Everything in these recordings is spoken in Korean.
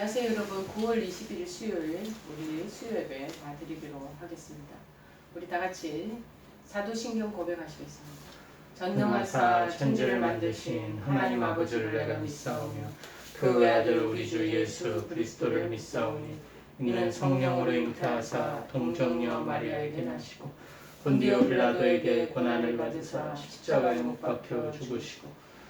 안녕하세요 여러분. 9월 21일 수요일 우리 수요예배 다 드리기로 하겠습니다. 우리 다 같이 사도신경 고백하시겠습니다. 전능하사 천지를 만드신 하나님 아버지를 내가 믿사오며 그 외아들 우리 주 예수 그리스도를 믿사오니 이는 성령으로 잉태하사 동정녀 마리아에게 나시고 본디오 빌라도에게 고난을 받으사 십자가에 못 박혀 죽으시고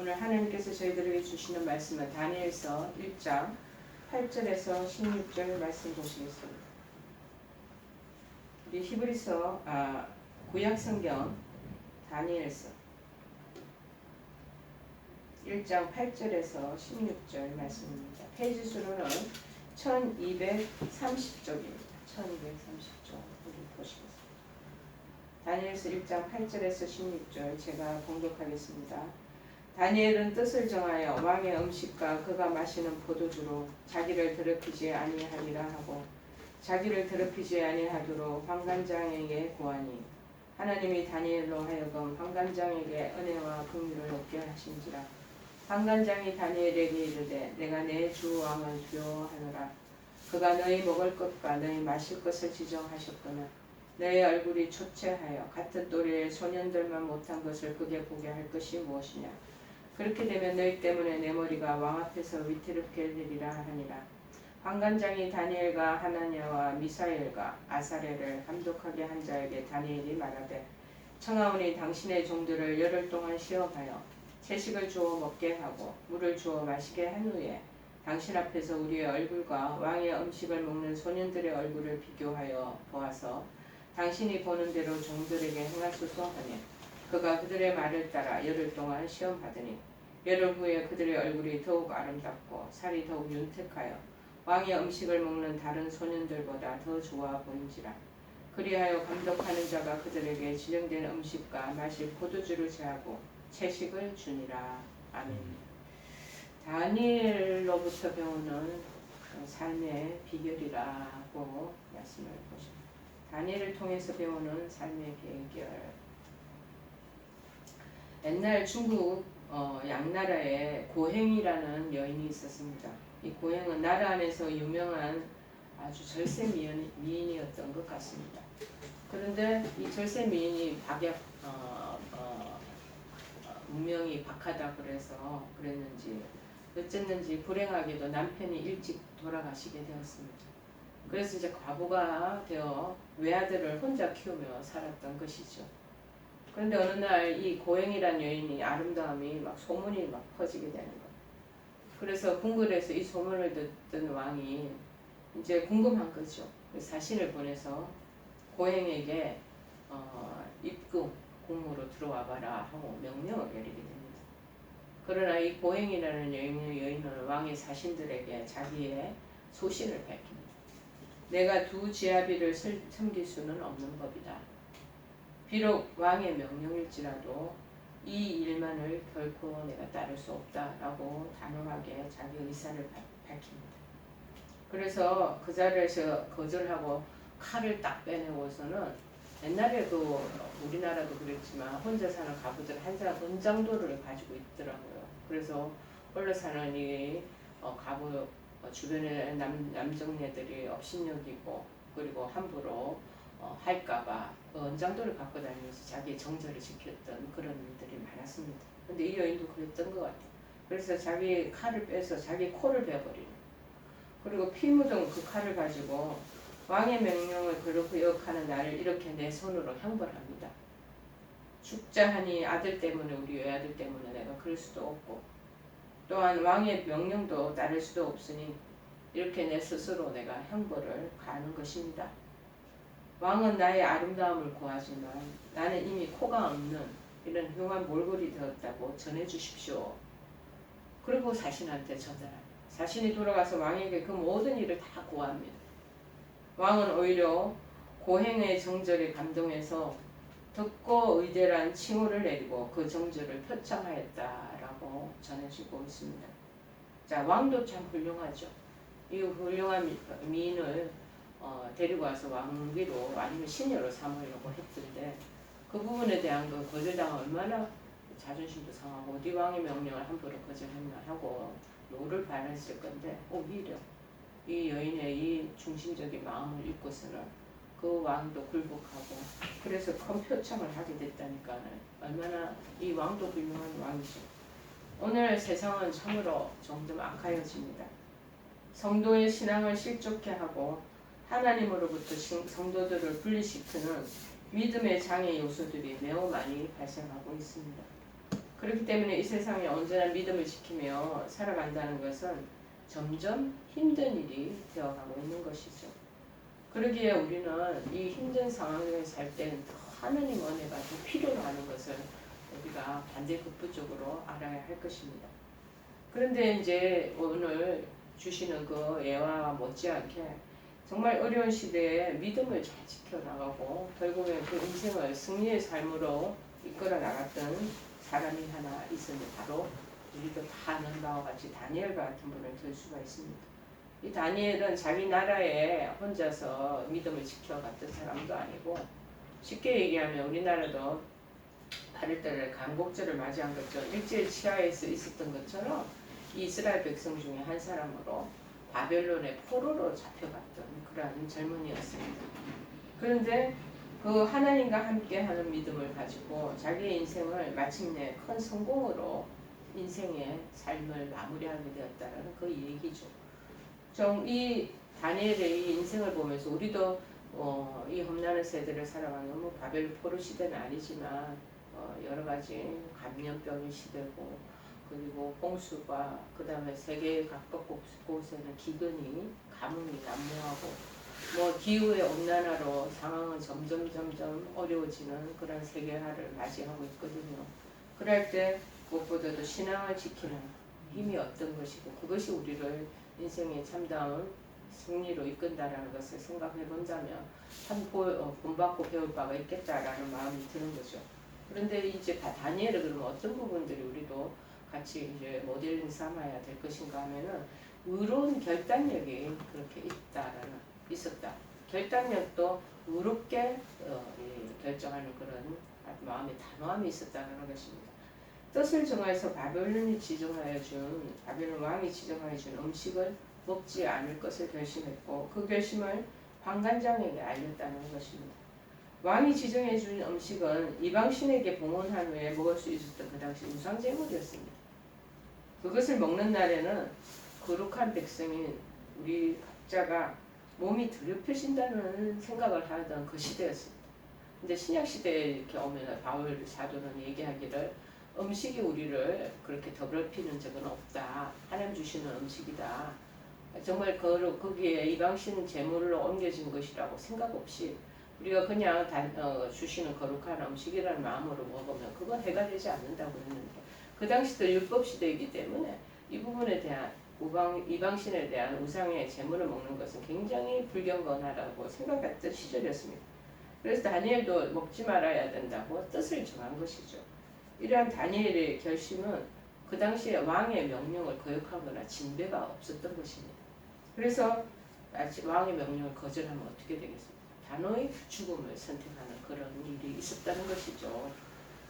오늘 하나님께서 저희들에게 주시는 말씀은 다니엘서 1장 8절에서 16절 말씀 보시겠습니다. 우리 히브리서 아, 구약 성경 다니엘서 1장 8절에서 16절 말씀입니다. 페이지 수로는 1230쪽입니다. 1230쪽 우리 보시겠습니다. 다니엘서 1장 8절에서 16절 제가 공독하겠습니다. 다니엘은 뜻을 정하여 왕의 음식과 그가 마시는 포도주로 자기를 더럽히지 아니하리라 하고 자기를 더럽히지 아니하도록 황관장에게 구하니 하나님이 다니엘로 하여금 황관장에게 은혜와 긍휼을 얻게 하신지라. 황관장이 다니엘에게 이르되 내가 내 주 왕을 두려워하노라. 그가 너희 먹을 것과 너희 마실 것을 지정하셨거늘 너의 얼굴이 초췌하여 같은 또래의 소년들만 못한 것을 그게 보게 할 것이 무엇이냐 그렇게 되면 너희 때문에 내 머리가 왕 앞에서 위태롭게 되리라 하니라. 황관장이 다니엘과 하나냐와 미사엘과 아사레를 감독하게 한 자에게 다니엘이 말하되 청하오니 당신의 종들을 열흘 동안 시험하여 채식을 주어 먹게 하고 물을 주어 마시게 한 후에 당신 앞에서 우리의 얼굴과 왕의 음식을 먹는 소년들의 얼굴을 비교하여 보아서 당신이 보는 대로 종들에게 행하소서 하니 그가 그들의 말을 따라 열흘 동안 시험하더니 열흘 후에 그들의 얼굴이 더욱 아름답고 살이 더욱 윤택하여 왕의 음식을 먹는 다른 소년들보다 더 좋아 보인지라. 그리하여 감독하는 자가 그들에게 지정된 음식과 마실 포도주를 제하고 채식을 주니라. 아멘. 다니엘로부터 배우는 삶의 비결이라고 말씀을 보십니다. 다니엘을 통해서 배우는 삶의 비결. 옛날 중국 어, 양나라에 고행이라는 여인이 있었습니다. 이 고행은 나라 안에서 유명한 아주 절세 미인, 미인이었던 것 같습니다. 그런데 이 절세 미인이 박약 어, 어, 무명이 박하다 그래서 그랬는지 어쨌는지 불행하게도 남편이 일찍 돌아가시게 되었습니다. 그래서 이제 과부가 되어 외아들을 혼자 키우며 살았던 것이죠. 그런데 어느 날 이 고행이란 여인이 아름다움이 막 소문이 막 퍼지게 되는 거예요. 그래서 궁궐에서 이 소문을 듣던 왕이 이제 궁금한 거죠. 사신을 보내서 고행에게 어, 입궁 궁으로 들어와 봐라 하고 명령을 내리게 됩니다. 그러나 이 고행이라는 여인, 여인은 왕의 사신들에게 자기의 소신을 밝힙니다. 내가 두 지아비를 섬길 수는 없는 법이다. 비록 왕의 명령일지라도 이 일만을 결코 내가 따를 수 없다라고 단호하게 자기 의사를 밝힙니다. 그래서 그 자리에서 거절하고 칼을 딱 빼내고서는 옛날에도 우리나라도 그랬지만 혼자 사는 가부들 한사 은장도를 가지고 있더라고요. 그래서 홀로 사는 이 어, 가부 어, 주변에 남, 남정네들이 업신여기고 그리고 함부로 어, 할까봐 그 언장도를 갖고 다니면서 자기의 정절을 지켰던 그런 일들이 많았습니다. 근데 이 여인도 그랬던 것 같아요. 그래서 자기 칼을 빼서 자기 코를 베어버리는 그리고 피 묻은 그 칼을 가지고 왕의 명령을 그렇게 역하는 나를 이렇게 내 손으로 형벌합니다. 죽자 하니 아들 때문에 우리 외아들 때문에 내가 그럴 수도 없고 또한 왕의 명령도 따를 수도 없으니 이렇게 내 스스로 내가 형벌을 가는 것입니다. 왕은 나의 아름다움을 구하지만 나는 이미 코가 없는 이런 흉한 몰골이 되었다고 전해주십시오. 그리고 자신한테 전달합니다. 자신이 돌아가서 왕에게 그 모든 일을 다 고합니다. 왕은 오히려 고행의 정절에 감동해서 덕고 의대란 칭호를 내리고 그 정절을 표창하였다라고 전해지고 있습니다. 자 왕도 참 훌륭하죠. 이 훌륭한 미- 미인을 어, 데리고 와서 왕비로 아니면 신녀로 삼으려고 했던데 그 부분에 대한 그 거절당하 얼마나 자존심도 상하고 어디 왕의 명령을 함부로 거절했나 하고 노를 발했을 건데 오히려 이 여인의 이 중심적인 마음을 읽고서는 그 왕도 굴복하고 그래서 큰 표창을 하게 됐다니까 얼마나 이 왕도 훌륭한 왕이죠. 오늘 세상은 참으로 점점 악하여집니다. 성도의 신앙을 실족해 하고 하나님으로부터 신- 성도들을 분리시키는 믿음의 장애 요소들이 매우 많이 발생하고 있습니다. 그렇기 때문에 이 세상에 언제나 믿음을 지키며 살아간다는 것은 점점 힘든 일이 되어가고 있는 것이죠. 그러기에 우리는 이 힘든 상황에 살 때는 더 하나님 은혜가 더 필요로 하는 것을 우리가 반대급부적으로 알아야 할 것입니다. 그런데 이제 오늘 주시는 그 예화와 못지않게 정말 어려운 시대에 믿음을 잘 지켜나가고 결국에 그 인생을 승리의 삶으로 이끌어 나갔던 사람이 하나 있으니 바로 우리도 다 아는 바와 같이 다니엘과 같은 분을 들 수가 있습니다. 이 다니엘은 자기 나라에 혼자서 믿음을 지켜갔던 사람도 아니고 쉽게 얘기하면 우리나라도 8월달에 강복절을 맞이한 것처럼 일제히 치하에서 있었던 것처럼 이스라엘 백성 중에 한 사람으로 바벨론의 포로로 잡혀갔던 그러한 젊은이였습니다. 그런데 그 하나님과 함께하는 믿음을 가지고 자기의 인생을 마침내 큰 성공으로 인생의 삶을 마무리하게 되었다는 그 얘기죠. 좀이 다니엘의 이 인생을 보면서 우리도 어, 이 험난한 세대를 살아가는 뭐 바벨 포로 시대는 아니지만 어, 여러 가지 감염병의 시대고 그리고 홍수가 그 다음에 세계 각각 곳- 곳에는 기근이 가뭄이 난무하고 뭐 기후의 온난화로 상황은 점점 점점 어려워지는 그런 세계화를 맞이하고 있거든요. 그럴 때 무엇보다도 신앙을 지키는 힘이 어떤 것이고 그것이 우리를 인생의 참다운 승리로 이끈다라는 것을 생각해 본다면 참 보- 어, 본받고 배울 바가 있겠다라는 마음이 드는 거죠. 그런데 이제 다- 다니엘은 그러면 어떤 부분들이 우리도 같이 이제 모델링 삼아야 될 것인가 하면은 의로운 결단력이 그렇게 있다라는 있었다. 결단력도 의롭게 어, 이 결정하는 그런 마음의 단호함이 있었다는 것입니다. 뜻을 정하여서 바벨론이 지정하여 준 바벨론 왕이 지정하여 준 음식을 먹지 않을 것을 결심했고 그 결심을 방관장에게 알렸다는 것입니다. 왕이 지정해 준 음식은 이방 신에게 봉헌한 후에 먹을 수 있었던 그 당시 우상 제물이었습니다. 그것을 먹는 날에는 거룩한 백성인 우리 각자가 몸이 더럽혀진다는 생각을 하던 그 시대였습니다. 근데 신약 시대에 이렇게 오면 바울 사도는 얘기하기를 음식이 우리를 그렇게 더럽히는 적은 없다. 하나님 주시는 음식이다. 정말 그 거기에 이방신 제물로 옮겨진 것이라고 생각 없이 우리가 그냥 다, 어, 주시는 거룩한 음식이라는 마음으로 먹으면 그건 해가 되지 않는다고 했는데 그 당시도 율법 시대이기 때문에 이 부분에 대한 우방, 이방신에 대한 우상의 제물을 먹는 것은 굉장히 불경건하다고 생각했던 시절이었습니다. 그래서 다니엘도 먹지 말아야 된다고 뜻을 정한 것이죠. 이러한 다니엘의 결심은 그 당시에 왕의 명령을 거역하거나 진배가 없었던 것입니다. 그래서 왕의 명령을 거절하면 어떻게 되겠습니까? 단호히 죽음을 선택하는 그런 일이 있었다는 것이죠.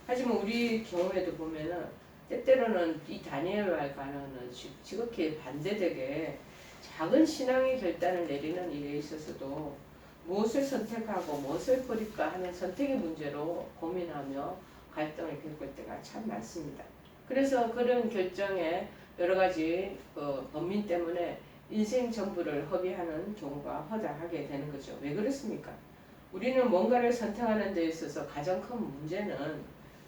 하지만 우리 경우에도 보면은 때때로는 이 다니엘과 관련은 지- 지극히 반대되게 작은 신앙의 결단을 내리는 일에 있어서도 무엇을 선택하고 무엇을 버릴까 하는 선택의 문제로 고민하며 갈등을 겪을 때가 참 많습니다. 그래서 그런 결정에 여러 가지 그 범민 때문에 인생 전부를 허비하는 경우가 허다하게 되는 거죠. 왜 그렇습니까? 우리는 뭔가를 선택하는 데 있어서 가장 큰 문제는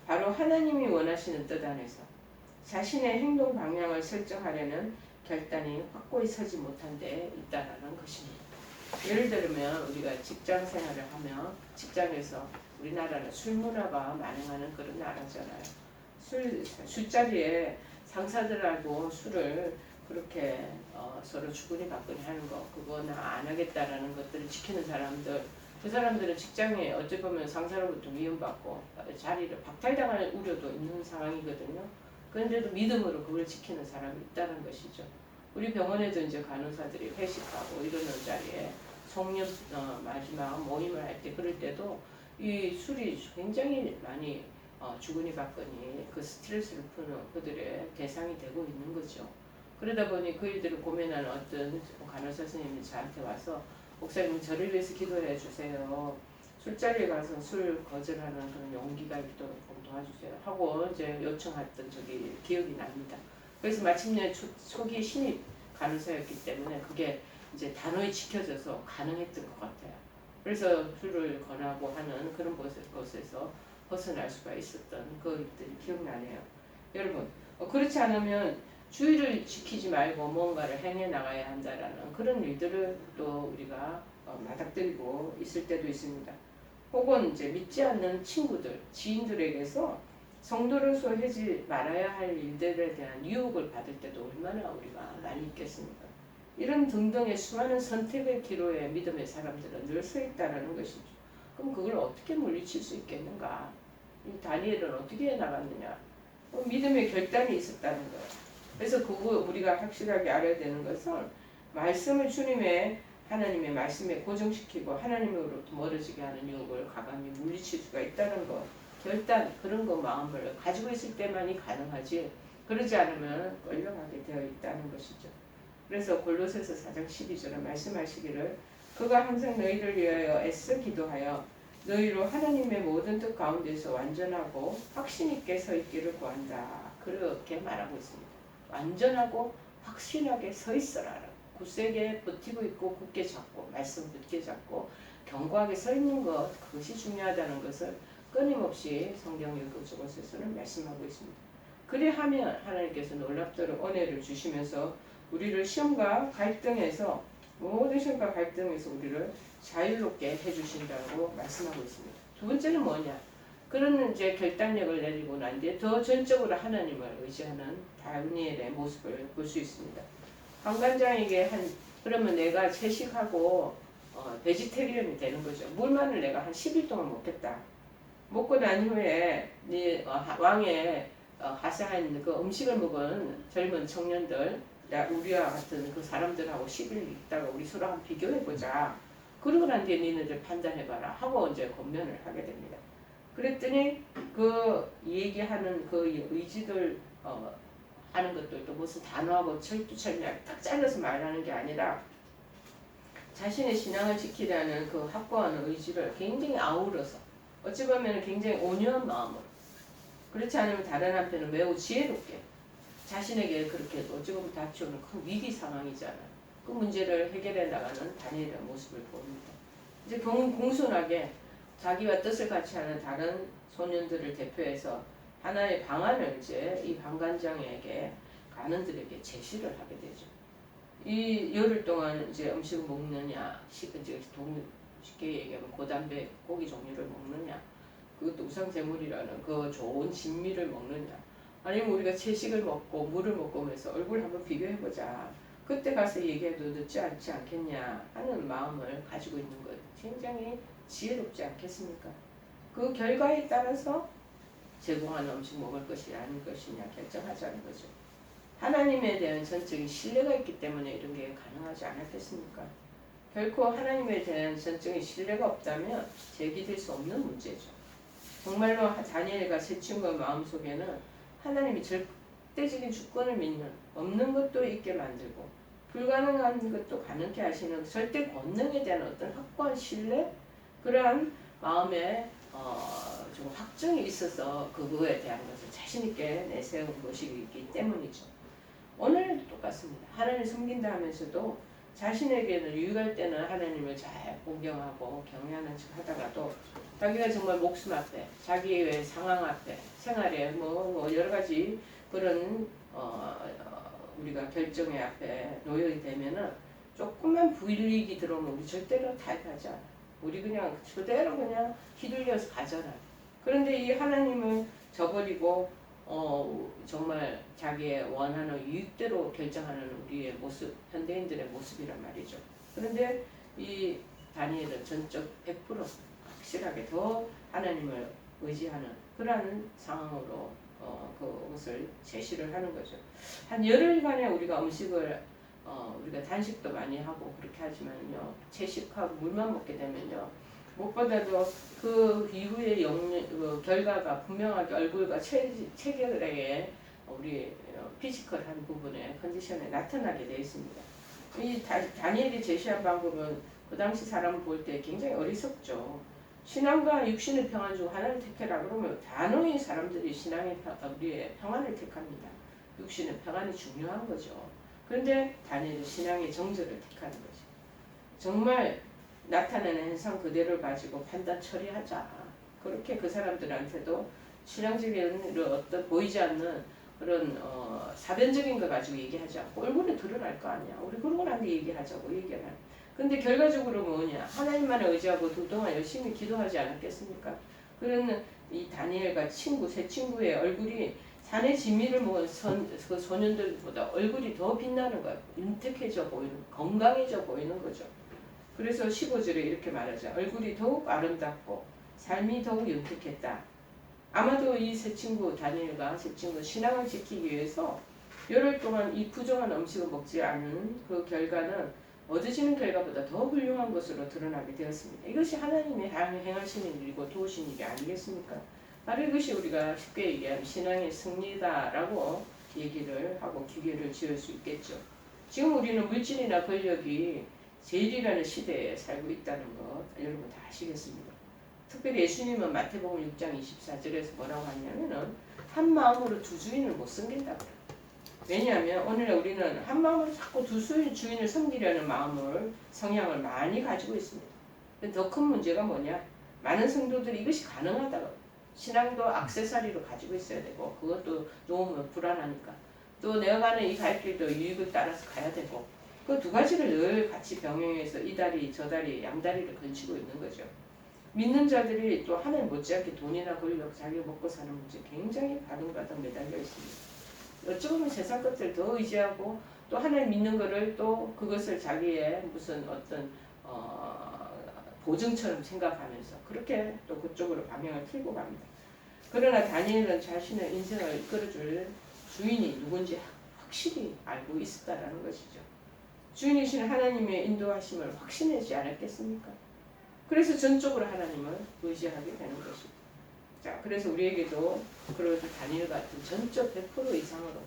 바로 하나님이 원하시는 뜻 안에서 자신의 행동 방향을 설정하려는 결단이 확고히 서지 못한 데 있다라는 것입니다. 예를 들면 우리가 직장 생활을 하면 직장에서 우리나라는 술 문화가 만행하는 그런 나라잖아요. 술 술자리에 상사들하고 술을 그렇게 어, 서로 주거니 받거니 하는 거 그거 나안 하겠다라는 것들을 지키는 사람들 그 사람들은 직장에 어찌 보면 상사로부터 미움받고 자리를 박탈당할 우려도 있는 상황이거든요. 그런데도 믿음으로 그걸 지키는 사람이 있다는 것이죠. 우리 병원에도 이제 간호사들이 회식하고 이러는 자리에 송년 어, 마지막 모임을 할 때 그럴 때도 이 술이 굉장히 많이 어, 주거니 받거니 그 스트레스를 푸는 그들의 대상이 되고 있는 거죠. 그러다 보니 그이들을 고민하는 어떤 간호사 선생님이 저한테 와서 목사님 저를 위해서 기도해 주세요. 술자리에 가서 술 거절하는 그런 용기가 있도록 좀 도와주세요. 하고 이제 요청했던 적이 기억이 납니다. 그래서 마침내 초, 초기 신입 간호사였기 때문에 그게 이제 단호히 지켜져서 가능했던 것 같아요. 그래서 술을 권하고 하는 그런 곳에- 곳에서 벗어날 수가 있었던 그것들이 기억나네요. 여러분, 어, 그렇지 않으면 주의를 지키지 말고 뭔가를 행해 나가야 한다라는 그런 일들을 또 우리가 어, 맞닥뜨리고 있을 때도 있습니다. 혹은 이제 믿지 않는 친구들, 지인들에게서 성도로서 하지 말아야 할 일들에 대한 유혹을 받을 때도 얼마나 우리가 많이 있겠습니까? 이런 등등의 수많은 선택의 기로에 믿음의 사람들은 늘 서 있다는 것이죠. 그럼 그걸 어떻게 물리칠 수 있겠는가? 이 다니엘은 어떻게 해 나갔느냐? 어, 믿음의 결단이 있었다는 거예요. 그래서 그거 우리가 확실하게 알아야 되는 것은 말씀을 주님의 하나님의 말씀에 고정시키고 하나님으로부터 멀어지게 하는 유혹을 가감히 물리칠 수가 있다는 것. 결단 그런 거 마음을 가지고 있을 때만이 가능하지 그러지 않으면 끌려가게 되어 있다는 것이죠. 그래서 골로새서 4장 12절에 말씀하시기를 그가 항상 너희를 위하여 애써 기도하여 너희로 하나님의 모든 뜻 가운데서 완전하고 확신 있게 서 있기를 구한다. 그렇게 말하고 있습니다. 완전하고 확신하게 서 있어라. 굳세게 버티고 있고 굳게 잡고 말씀 굳게 잡고 견고하게 서 있는 것 그것이 중요하다는 것을 끊임없이 성경 읽어주고서는 말씀하고 있습니다. 그리하면 하나님께서 놀랍도록 은혜를 주시면서 우리를 시험과 갈등에서 모든 시험과 갈등에서 우리를 자유롭게 해주신다고 말씀하고 있습니다. 두 번째는 뭐냐? 그런 이제 결단력을 내리고 난 뒤에 더 전적으로 하나님을 의지하는 다니엘의 모습을 볼 수 있습니다. 관관장에게 한 그러면 내가 채식하고 어, 베지테리언이 되는 거죠. 물만을 내가 한 10일 동안 먹겠다. 먹고 난 후에 네 어, 하- 왕의 어, 하사한 그 음식을 먹은 젊은 청년들 야, 우리와 같은 그 사람들하고 10일 있다가 우리 서로 한번 비교해 보자. 그러고 난 뒤에 니네들 판단해봐라 하고 이제 권면을 하게 됩니다. 그랬더니 그 얘기하는 그 의지들 어, 하는 것들도 무슨 단호하고 철두철미하게 딱 잘라서 말하는 게 아니라 자신의 신앙을 지키려는 그 확고한 의지를 굉장히 아우러서 어찌 보면 굉장히 온유한 마음으로 그렇지 않으면 다른 한편은 매우 지혜롭게 자신에게 그렇게 어찌 보면 닥쳐오는 큰 위기 상황이잖아요. 그 문제를 해결해 나가는 다니엘의 모습을 보입니다. 이제 공, 공손하게 자기와 뜻을 같이 하는 다른 소년들을 대표해서 하나의 방안을 이제 이 방관장에게 가는들에게 제시를 하게 되죠. 이 열흘 동안 이제 음식을 먹느냐, 식 이제 동 쉽게 얘기하면 고단백 고기 종류를 먹느냐, 그것도 우상제물이라는 그 좋은 진미를 먹느냐, 아니면 우리가 채식을 먹고 물을 먹고 하면서 얼굴 한번 비교해보자. 그때 가서 얘기해도 늦지 않지 않겠냐 하는 마음을 가지고 있는 것 굉장히 지혜롭지 않겠습니까? 그 결과에 따라서 제공하는 음식 먹을 것이 아닌 것이냐 결정하자는 거죠. 하나님에 대한 전적인 신뢰가 있기 때문에 이런 게 가능하지 않았겠습니까? 결코 하나님에 대한 전적인 신뢰가 없다면 제기될 수 없는 문제죠. 정말로 다니엘과 세 친구의 마음속에는 하나님이 절대적인 주권을 믿는 없는 것도 있게 만들고 불가능한 것도 가능케 하시는 절대 권능에 대한 어떤 확고한 신뢰 그러한 마음에 어, 좀 확정이 있어서 그거에 대한 것을 자신 있게 내세운 것이기 때문이죠. 오늘도 똑같습니다. 하나님 섬긴다 하면서도 자신에게는 유익할 때는 하나님을 잘 공경하고 경외하는 척 하다가도 자기가 정말 목숨 앞에 자기의 상황 앞에 생활에 뭐, 뭐 여러 가지 그런 어, 어, 우리가 결정의 앞에 놓여 되면은 조금만 불이익이 들어오면 우리 절대로 타협하지 않아. 우리 그냥 그대로 그냥 휘둘려서 가잖아. 그런데 이 하나님을 저버리고 어, 정말 자기의 원하는 유익대로 결정하는 우리의 모습, 현대인들의 모습이란 말이죠. 그런데 이 다니엘은 전적 100% 확실하게 더 하나님을 의지하는 그러한 상황으로 어, 그것을 제시를 하는 거죠. 한 열흘간에 우리가 음식을 어, 우리가 단식도 많이 하고 그렇게 하지만요 채식하고 물만 먹게 되면요 무엇보다도 그 이후의 영, 그 결과가 분명하게 얼굴과 체, 체격에 우리 어, 피지컬한 부분에 컨디션에 나타나게 되어 있습니다. 이 다, 다니엘이 제시한 방법은 그 당시 사람을 볼때 굉장히 어리석죠. 신앙과 육신의 평안 중 하나를 택해라 그러면 단호히 사람들이 신앙의 평, 우리의 평안을 택합니다. 육신의 평안이 중요한 거죠. 그런데 다니엘은 신앙의 정절을 택하는 거죠. 정말 나타나는 현상 그대로를 가지고 판단 처리하자. 그렇게 그 사람들한테도 신앙적인 어떤 보이지 않는 그런 어, 사변적인 거 가지고 얘기하지 않고 얼굴에 드러날 거 아니야. 우리 그러고 난게 얘기하자고 얘기를 하는. 근데 결과적으로 뭐냐? 하나님만 의지하고 그동안 열심히 기도하지 않았겠습니까? 그러는 이 다니엘과 친구, 새 친구의 얼굴이 산의 진미를 먹은 선, 그 소년들보다 얼굴이 더 빛나는 거야. 윤택해져 보이는, 건강해져 보이는 거죠. 그래서 15절에 이렇게 말하죠. 얼굴이 더욱 아름답고 삶이 더욱 윤택했다. 아마도 이새 친구 다니엘과 새 친구 신앙을 지키기 위해서 열흘 동안 이 부정한 음식을 먹지 않은 그 결과는 얻어지는 결과보다 더 훌륭한 것으로 드러나게 되었습니다. 이것이 하나님의 행하시는 일이고 도우신 일이 아니겠습니까? 바로 이것이 우리가 쉽게 얘기하는 신앙의 승리다라고 얘기를 하고 기계를 지을 수 있겠죠. 지금 우리는 물질이나 권력이 제일이라는 시대에 살고 있다는 것 여러분 다 아시겠습니다. 특별히 예수님은 마태복음 6장 24절에서 뭐라고 하냐면은 한 마음으로 두 주인을 못 섬긴다고 그래요. 왜냐하면 오늘 우리는 한 마음으로 자꾸 두 주인을 섬기려는 마음을 성향을 많이 가지고 있습니다. 더 큰 문제가 뭐냐? 많은 성도들이 이것이 가능하다고 신앙도 악세사리로 가지고 있어야 되고 그것도 놓으면 불안하니까 또 내가 가는 이갈 길도 유익을 따라서 가야 되고 그 두 가지를 늘 같이 병행해서 이 다리 저 다리 양다리를 걸치고 있는 거죠. 믿는 자들이 또 하나님 못지않게 돈이나 권력 자기 먹고 사는 문제 굉장히 바둥바둥 매달려 있습니다. 어쩌면 세상 것들 더 의지하고 또 하나님 믿는 거를 또 그것을 자기의 무슨 어떤 어, 보증처럼 생각하면서 그렇게 또 그쪽으로 방향을 틀고 갑니다. 그러나 다니엘은 자신의 인생을 이끌어줄 주인이 누군지 확실히 알고 있었다라는 것이죠. 주인이신 하나님의 인도하심을 확신하지 않았겠습니까? 그래서 전적으로 하나님을 의지하게 되는 것입니다. 자, 그래서 우리에게도 그런 다니엘 같은 전적 100% 이상으로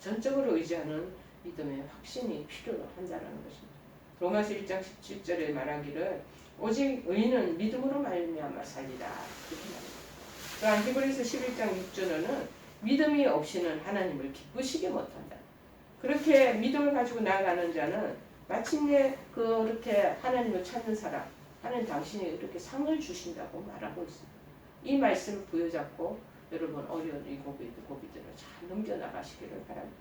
전적으로 의지하는 믿음의 확신이 필요한다라는 것입니다. 로마서 1장 17절에 말하기를 오직 의인은 믿음으로 말미암아 살리라. 또한 히브리서 11장 6절에는 믿음이 없이는 하나님을 기쁘시게 못한다. 그렇게 믿음을 가지고 나아가는 자는 마침내 그렇게 하나님을 찾는 사람, 하나님 당신이 이렇게 상을 주신다고 말하고 있습니다. 이 말씀을 부여잡고 여러분 어려운 이 고비들, 고비들을 잘 넘겨나가시기를 바랍니다.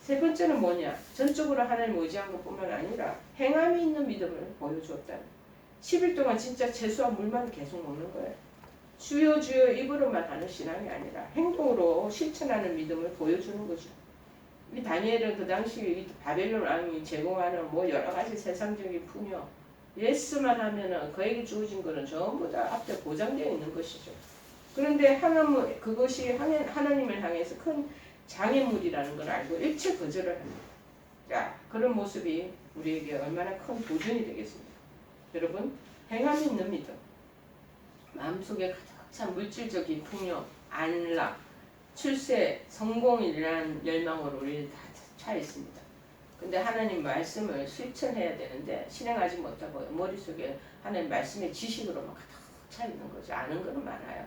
세 번째는 뭐냐? 전적으로 하나님 의지한 것뿐만 아니라 행함이 있는 믿음을 보여주었다. 10일 동안 진짜 채소와 물만 계속 먹는 거예요. 주여 주여 입으로만 하는 신앙이 아니라 행동으로 실천하는 믿음을 보여주는 거죠. 이 다니엘은 그 당시 바벨론 왕이 제공하는 뭐 여러 가지 세상적인 풍요, 예스만 하면은 그에게 주어진 것은 전부 다 앞에 보장되어 있는 것이죠. 그런데 하나님 그것이 하나님을 향해서 큰 장애물이라는 걸 알고 일체 거절을 합니다. 자, 그런 모습이 우리에게 얼마나 큰 도전이 되겠습니까? 여러분, 있는 믿음, 마음속에 가득 찬 물질적인 풍요, 안락, 출세, 성공이라는 열망으로 우리는 다 차 있습니다. 근데 하나님 말씀을 실천해야 되는데 실행하지 못하고 머릿속에 하나님 말씀의 지식으로만 가득 차 있는 거죠. 아는 거는 많아요.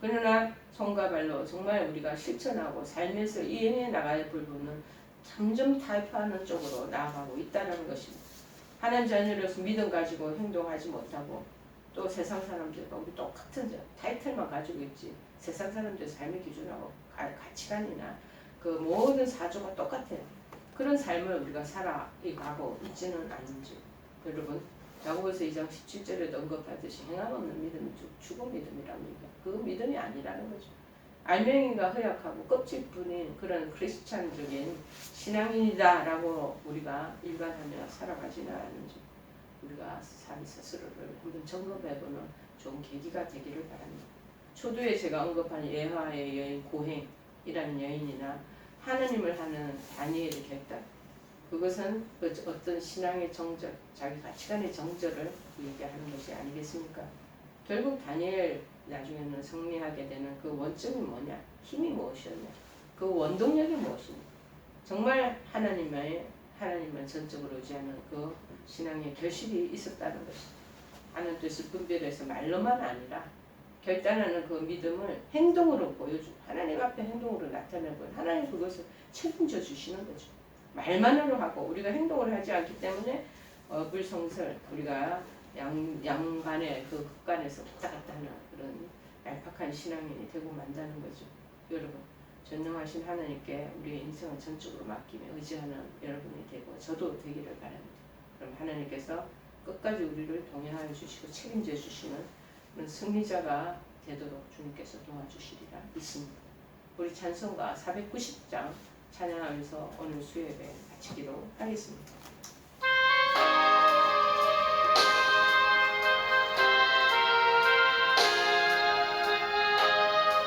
그러나 손과 발로 정말 우리가 실천하고 삶에서 이행해 나갈 부분은 점점 타협하는 쪽으로 나아가고 있다는 것입니다. 하나님 자녀로서 믿음 가지고 행동하지 못하고 또 세상 사람들과 우리 똑같은 타이틀만 가지고 있지 세상 사람들 삶의 기준하고 가치관이나 그 모든 사조가 똑같아요. 그런 삶을 우리가 살아가고 있지는 않은지 여러분 야고보서 2장 17절에 언급하듯이 행함 없는 믿음은 죽은 믿음이랍니다. 그 믿음이 아니라는 거죠. 알맹이가 허약하고 껍질뿐인 그런 크리스찬적인 신앙인이다라고 우리가 일반하며 살아가지는 않은지 우리가 삶 스스로를 한번 점검해보는 좋은 계기가 되기를 바랍니다. 초두에 제가 언급한 예화의 여인 고행이라는 여인이나 하느님을 하는 다니엘의 결단 그것은 그 어떤 신앙의 정절, 자기 가치관의 정절을 얘기하는 것이 아니겠습니까? 결국 다니엘 나중에는 승리하게 되는 그 원점이 뭐냐? 힘이 무엇이었냐? 그 원동력이 무엇이냐? 정말 하나님의 하나님을 전적으로 의지하는 그 신앙의 결실이 있었다는 것이 하는 뜻을 분별해서 말로만 아니라 결단하는 그 믿음을 행동으로 보여주고 하나님 앞에 행동으로 나타내고 하나님 그것을 책임져 주시는 거죠. 말만으로 하고 우리가 행동을 하지 않기 때문에 어불성설 우리가 양, 양간의 그 극간에서 왔다 갔다 하는 그런 얄팍한 신앙인이 되고 만다는 거죠. 여러분 전능하신 하나님께 우리의 인생을 전적으로 맡기며 의지하는 여러분이 되고 저도 되기를 바랍니다. 그럼 하나님께서 끝까지 우리를 동행하여 주시고 책임져 주시는 그런 승리자가 되도록 주님께서 도와주시리라 믿습니다. 우리 찬송가 490장 찬양하면서 오늘 수요예배 마치기로 하겠습니다.